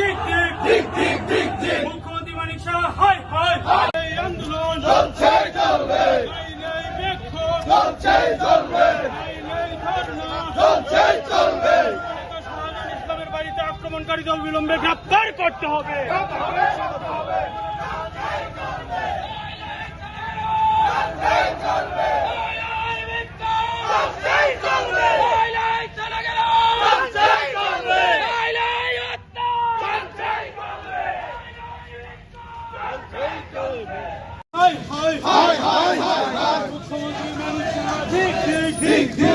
Дик-дик! Дик-дик-дик! ঠিক ঠিক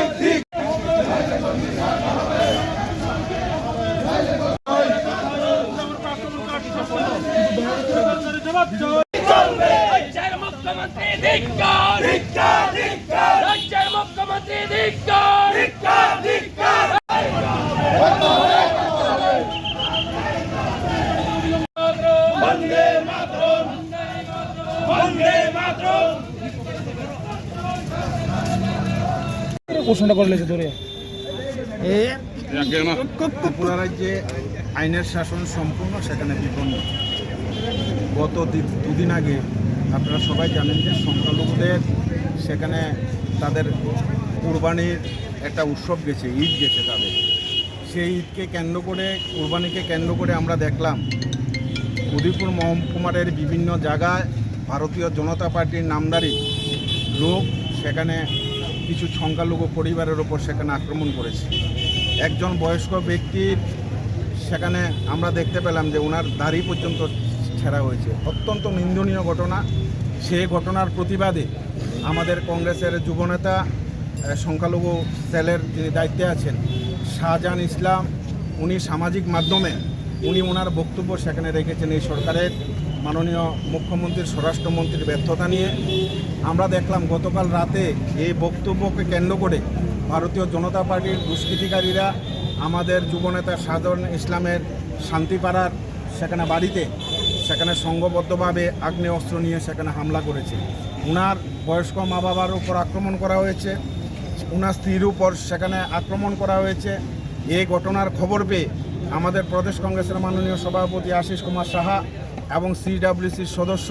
প্রশ্নটা করলে ধরে। ত্রিপুরা রাজ্যে আইনের শাসন সম্পূর্ণ সেখানে বিপন্ন। গত দুদিন আগে আপনারা সবাই জানেন যে সংখ্যালঘুদের সেখানে তাদের কুরবানির একটা উৎসব গেছে ঈদ গেছে তাদের। সেই ঈদকে কেন্দ্র করে কুরবানিকে কেন্দ্র করে আমরা দেখলাম উদয়পুর মহকুমারের বিভিন্ন জায়গায় ভারতীয় জনতা পার্টির নামদারি লোক সেখানে কিছু সংখ্যালঘু পরিবারের ওপর সেখানে আক্রমণ করেছে। একজন বয়স্ক ব্যক্তির সেখানে আমরা দেখতে পেলাম যে ওনার দাড়ি পর্যন্ত ছেঁড়া হয়েছে। অত্যন্ত নিন্দনীয় ঘটনা। সেই ঘটনার প্রতিবাদে আমাদের কংগ্রেসের যুবনেতা সংখ্যালঘু সেলের যিনি দায়িত্বে আছেন, শাহজাহান ইসলাম, উনি সামাজিক মাধ্যমে উনি ওনার বক্তব্য সেখানে রেখেছেন এই সরকারের মাননীয় মুখ্যমন্ত্রীর স্বরাষ্ট্রমন্ত্রীর ব্যর্থতা নিয়ে। আমরা দেখলাম গতকাল রাতে এই বক্তব্যকে কেন্দ্র করে ভারতীয় জনতা পার্টির দুষ্কৃতিকারীরা আমাদের যুবনেতা সাধারণ ইসলামের শান্তিপাড়ার সেখানে বাড়িতে, সেখানে সংঘবদ্ধভাবে আগ্নেয় অস্ত্র নিয়ে সেখানে হামলা করেছে। উনার বয়স্ক মা বাবার উপর আক্রমণ করা হয়েছে। উনার স্ত্রীর উপর সেখানে আক্রমণ করা হয়েছে। এই ঘটনার খবর পেয়ে আমাদের প্রদেশ কংগ্রেসের মাননীয় সভাপতি আশিস কুমার সাহা এবং সিডাব্লিউসির সদস্য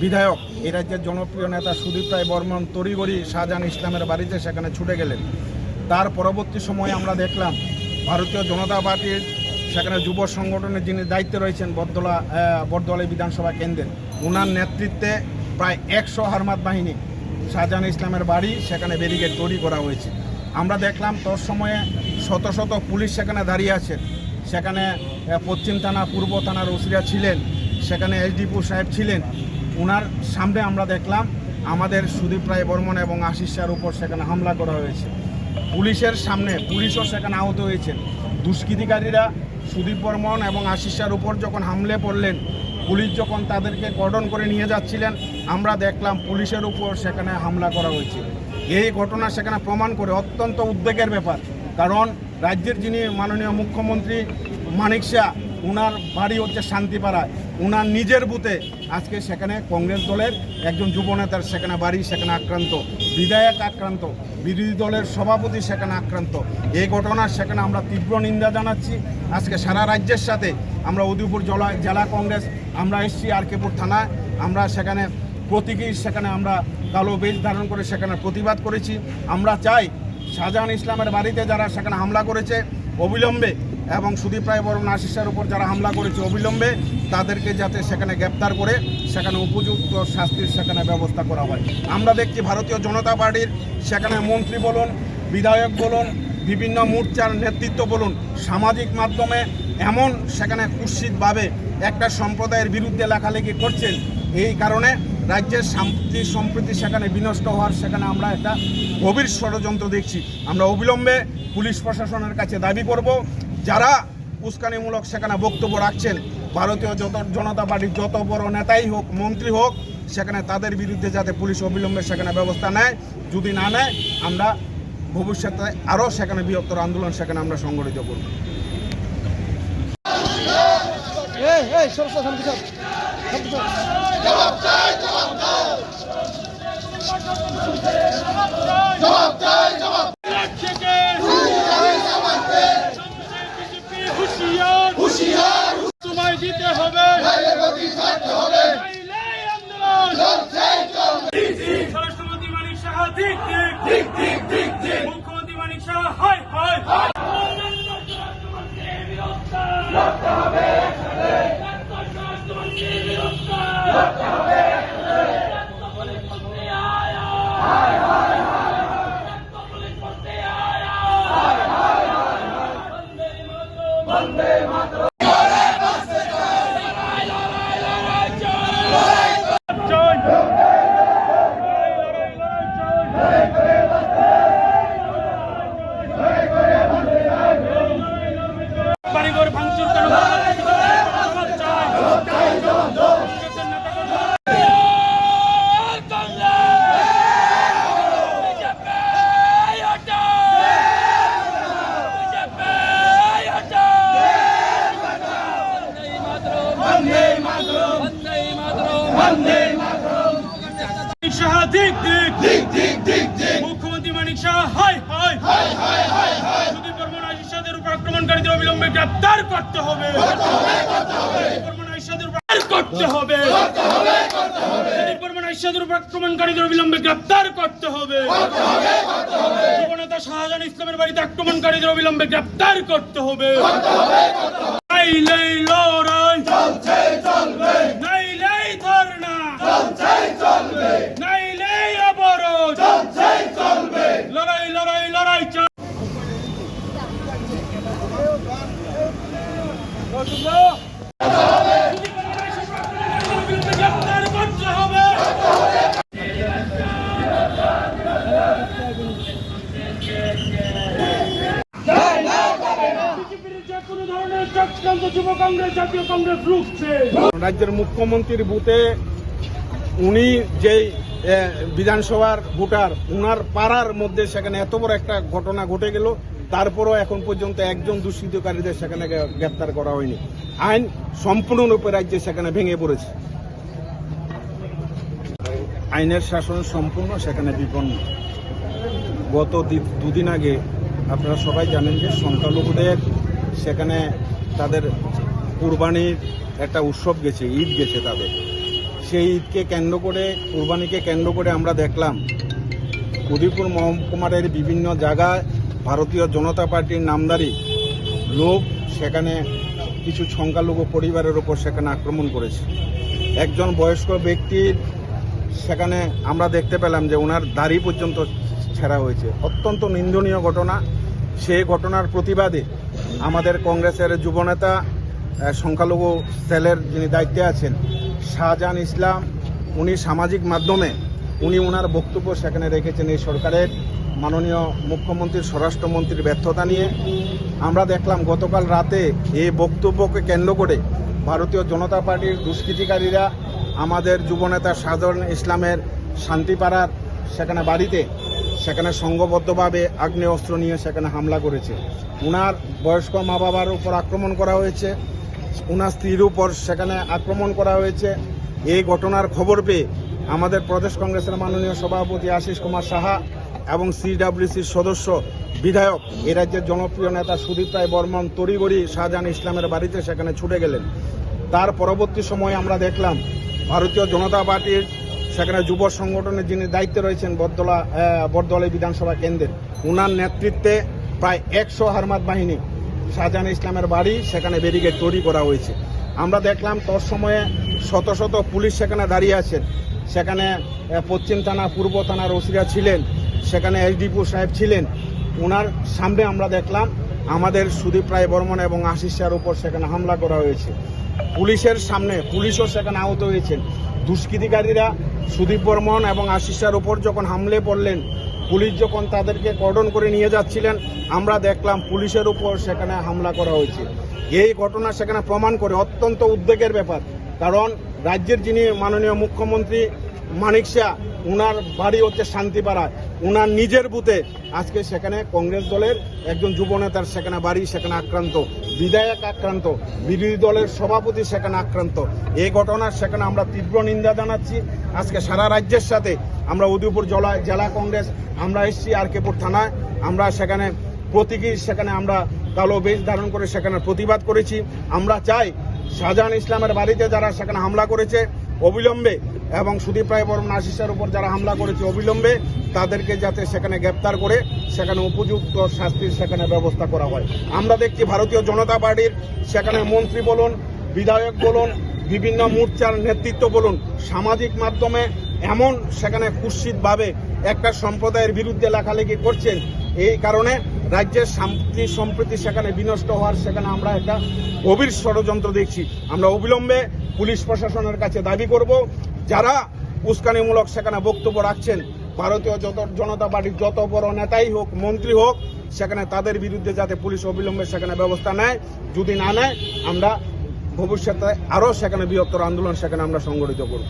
বিধায়ক এই রাজ্যের জনপ্রিয় নেতা সুদীপ রায় বর্মন তড়িগড়ি শাহজাহান ইসলামের বাড়িতে সেখানে ছুটে গেলেন। তার পরবর্তী সময়ে আমরা দেখলাম ভারতীয় জনতা পার্টির সেখানে যুব সংগঠনের যিনি দায়িত্বে রয়েছেন বরদলা আহ, বরদলা বিধানসভা কেন্দ্রের ওনার নেতৃত্বে প্রায় একশো হারমাত বাহিনী শাহজাহান ইসলামের বাড়ি সেখানে ব্যারিকেড তৈরি করা হয়েছে। আমরা দেখলাম তোর সময়ে শত শত পুলিশ সেখানে দাঁড়িয়ে আছেন। সেখানে পশ্চিম থানা, পূর্ব থানার ওসিরা ছিলেন, সেখানে এসডিপু সাহেব ছিলেন। ওনার সামনে আমরা দেখলাম আমাদের সুদীপ রায় বর্মন এবং আশিস শাহর উপর সেখানে হামলা করা হয়েছে। পুলিশের সামনে পুলিশও সেখানে আহত হয়েছেন। দুষ্কৃতিকারীরা সুদীপ বর্মন এবং আশিস শাহর উপর যখন হামলে পড়লেন, পুলিশ যখন তাদেরকে কর্ডন করে নিয়ে যাচ্ছিলেন, আমরা দেখলাম পুলিশের উপর সেখানে হামলা করা হয়েছে। এই ঘটনা সেখানে প্রমাণ করে অত্যন্ত উদ্বেগের ব্যাপার। কারণ রাজ্যের যিনি মাননীয় মুখ্যমন্ত্রী মানিক শাহ, উনার বাড়ি হচ্ছে শান্তিপাড়ায়। উনার নিজের বুথে আজকে সেখানে কংগ্রেস দলের একজন যুবনেতার সেখানে বাড়ি, সেখানে আক্রান্ত, বিধায়ক আক্রান্ত, বিরোধী দলের সভাপতি সেখানে আক্রান্ত। এই ঘটনার সেখানে আমরা তীব্র নিন্দা জানাচ্ছি। আজকে সারা রাজ্যের সাথে আমরা উদয়পুর জেলা জেলা কংগ্রেস, আমরা এসছি আরকেপুর থানায়। আমরা সেখানে প্রতীকী, সেখানে আমরা কালো বেশ ধারণ করে সেখানে প্রতিবাদ করেছি। আমরা চাই শাহজাহান ইসলামের বাড়িতে যারা সেখানে হামলা করেছে অবিলম্বে, এবং সুদীপ রায় বরণ আশিসের উপর যারা হামলা করেছে অবিলম্বে, তাদেরকে যাতে সেখানে গ্রেপ্তার করে সেখানে উপযুক্ত শাস্তির সেখানে ব্যবস্থা করা হয়। আমরা দেখছি ভারতীয় জনতা পার্টির সেখানে মন্ত্রী বলুন, বিধায়ক বলুন, বিভিন্ন মোর্চার নেতৃত্ব বলুন, সামাজিক মাধ্যমে এমন সেখানে কুৎসিতভাবে একটা সম্প্রদায়ের বিরুদ্ধে লেখালেখি করছেন, এই কারণে রাজ্যের শান্তি, সম্প্রীতি সেখানে বিনষ্ট হওয়ার সেখানে আমরা একটা গভীর ষড়যন্ত্র দেখছি। আমরা অবিলম্বে পুলিশ প্রশাসনের কাছে দাবি করব, যারা উস্কানিমূলক সেখানে বক্তব্য রাখছেন, ভারতীয় যত জনতা পার্টির যত বড় নেতাই হোক, মন্ত্রী হোক, সেখানে তাদের বিরুদ্ধে যাতে পুলিশ অবিলম্বে সেখানে ব্যবস্থা নেয়, যদি না নেয়, আমরা ভবিষ্যতে আরও সেখানে বৃহত্তর আন্দোলন সেখানে আমরা সংগঠিত করব। জবাব চাই জবাব দাও জবাব চাই। জবাব রাজ্যকে হুঁশিয়ারি জামাতে বিজেপি হুঁশিয়ার হুঁশিয়ার দিতে হবে। সাহা দিক দিক। দিক দিক দিক দিক। মুখ্যমন্ত্রী মানিক হাই হাই হাই হাই হাই হাই সুদীপ বর্মন আশিসাদের উপর আক্রমণকারীদের অবিলম্বে গ্রেপ্তার করতে হবে। সুদীপ বর্মন আশিসাদের উপর করতে হবে সুদীপ বর্মন আশিসাদের উপর আক্রমণকারীদের অবিলম্বে গ্রেপ্তার করতে হবে। যুবনেতা শাহজাহান ইসলামের বাড়িতে আক্রমণকারীদের অবিলম্বে গ্রেপ্তার করতে হবে। নাইলেই লড়াই যুব কংগ্রেস, জাতীয় কংগ্রেস রুখছে। রাজ্যের মুখ্যমন্ত্রীর বুথে উনি যেই বিধানসভার ভোটার, উনার পাড়ার মধ্যে সেখানে এত বড় একটা ঘটনা ঘটে গেল, তারপরও এখন পর্যন্ত একজন দুষ্কৃতকারীদের সেখানে গ্রে- গ্রেপ্তার করা হয়নি। আইন সম্পূর্ণরূপে রাজ্যে সেখানে ভেঙে পড়েছে। আইনের শাসন সম্পূর্ণ সেখানে বিপন্ন। গত দুদিন আগে আপনারা সবাই জানেন যে সংখ্যালঘুদের সেখানে তাদের কুরবানির একটা উৎসব গেছে, ঈদ গেছে তাদের। সেই ঈদকে কেন্দ্র করে, কুরবানিকে কেন্দ্র করে আমরা দেখলাম উদয়পুর মহকুমারের বিভিন্ন জায়গায় ভারতীয় জনতা পার্টির নামদারি লোক সেখানে কিছু সংখ্যালঘু পরিবারের ওপর সেখানে আক্রমণ করেছে। একজন বয়স্ক ব্যক্তির সেখানে আমরা দেখতে পেলাম যে ওনার দাড়ি পর্যন্ত ছেঁড়া হয়েছে। অত্যন্ত নিন্দনীয় ঘটনা। সেই ঘটনার প্রতিবাদে আমাদের কংগ্রেসের যুবনেতা সংখ্যালঘু সেলের যিনি দায়িত্বে আছেন, শাহজাহান ইসলাম, উনি সামাজিক মাধ্যমে, উনি ওনার বক্তব্য সেখানে রেখেছেন এই সরকারের মাননীয় মুখ্যমন্ত্রীর স্বরাষ্ট্রমন্ত্রীর ব্যর্থতা নিয়ে। আমরা দেখলাম গতকাল রাতে এই বক্তব্যকে কেন্দ্র করে ভারতীয় জনতা পার্টির দুষ্কৃতিকারীরা, আমাদের যুবনেতা সাধারণ ইসলামের শান্তিপাড়ার সেখানে বাড়িতে সেখানে সংঘবদ্ধভাবে আগ্নেয় অস্ত্র নিয়ে সেখানে হামলা করেছে। উনার বয়স্ক মা বাবার উপর আক্রমণ করা হয়েছে। উনার স্ত্রীর উপর সেখানে আক্রমণ করা হয়েছে। এই ঘটনার খবর পেয়ে আমাদের প্রদেশ কংগ্রেসের মাননীয় সভাপতি আশিস কুমার সাহা এবং সিডাব্লিউসির সদস্য বিধায়ক, এ রাজ্যের জনপ্রিয় নেতা সুদীপ রায় বর্মন তড়িগড়ি শাহজাহান ইসলামের বাড়িতে সেখানে ছুটে গেলেন। তার পরবর্তী সময়ে আমরা দেখলাম, ভারতীয় জনতা পার্টির সেখানে যুব সংগঠনের যিনি দায়িত্বে রয়েছেন বরদলা আহ, বরদলা বিধানসভা কেন্দ্রের উনার নেতৃত্বে প্রায় একশো হারমাত বাহিনী শাহজাহান ইসলামের বাড়ি সেখানে ব্যারিকেড তৈরি করা হয়েছে। আমরা দেখলাম তোর সময়ে শত শত পুলিশ সেখানে দাঁড়িয়ে আছেন। সেখানে পশ্চিম থানা পূর্ব থানার ওসিরা ছিলেন সেখানে এসডিপু সাহেব ছিলেন। ওনার সামনে আমরা দেখলাম আমাদের সুদীপ রায় বর্মন এবং আশিস উপর সেখানে হামলা করা হয়েছে। পুলিশের সামনে পুলিশও সেখানে আহত হয়েছেন। দুষ্কৃতিকারীরা সুদীপ বর্মন এবং আশিসার উপর যখন হামলে পড়লেন, পুলিশ যখন তাদেরকে কর্ডন করে নিয়ে যাচ্ছিলেন, আমরা দেখলাম পুলিশের উপর সেখানে হামলা করা হয়েছে। এই ঘটনা সেখানে প্রমাণ করে অত্যন্ত উদ্বেগের ব্যাপার। কারণ রাজ্যের যিনি মাননীয় মুখ্যমন্ত্রী মানিক শাহ, উনার বাড়ি হচ্ছে শান্তিপাড়ায় উনার নিজের বুথে আজকে সেখানে কংগ্রেস দলের একজন যুবনেতার সেখানে বাড়ি, সেখানে আক্রান্ত, বিধায়ক আক্রান্ত, বিরোধী দলের সভাপতি সেখানে আক্রান্ত। এই ঘটনার সেখানে আমরা তীব্র নিন্দা জানাচ্ছি। আজকে সারা রাজ্যের সাথে আমরা উদয়পুর জেলা জেলা কংগ্রেস, আমরা এসছি আর কেপুর থানায়। আমরা সেখানে প্রতীকী, সেখানে আমরা কালো বেশ ধারণ করে সেখানে প্রতিবাদ করেছি। আমরা চাই শাহজাহান ইসলামের বাড়িতে যারা সেখানে হামলা করেছে, অবিলম্বে, এবং সুদীপ রায় বর্মন আশিসের উপর যারা হামলা করেছে, অবিলম্বে, তাদেরকে যাতে সেখানে গ্রেপ্তার করে, সেখানে উপযুক্ত শাস্তির সেখানে ব্যবস্থা করা হয়। আমরা দেখছি ভারতীয় জনতা পার্টির, সেখানে মন্ত্রী বলুন, বিধায়ক বলুন, বিভিন্ন মোর্চার নেতৃত্ব বলুন, সামাজিক মাধ্যমে এমন সেখানে কুৎসিতভাবে একটা সম্প্রদায়ের বিরুদ্ধে লেখালেখি করছেন, এই কারণে রাজ্যের শান্তি সম্প্রীতি সেখানে বিনষ্ট হওয়ার সেখানে আমরা একটা গভীর ষড়যন্ত্র দেখছি। আমরা অবিলম্বে পুলিশ প্রশাসনের কাছে দাবি করব, যারা উস্কানিমূলক সেখানে বক্তব্য রাখছেন, ভারতীয় যত জনতা পার্টির যত বড় নেতাই হোক, মন্ত্রী হোক, সেখানে তাদের বিরুদ্ধে যাতে পুলিশ অবিলম্বে সেখানে ব্যবস্থা নেয়, যদি না নেয়, আমরা ভবিষ্যতে আরও সেখানে বৃহত্তর আন্দোলন সেখানে আমরা সংগঠিত করব।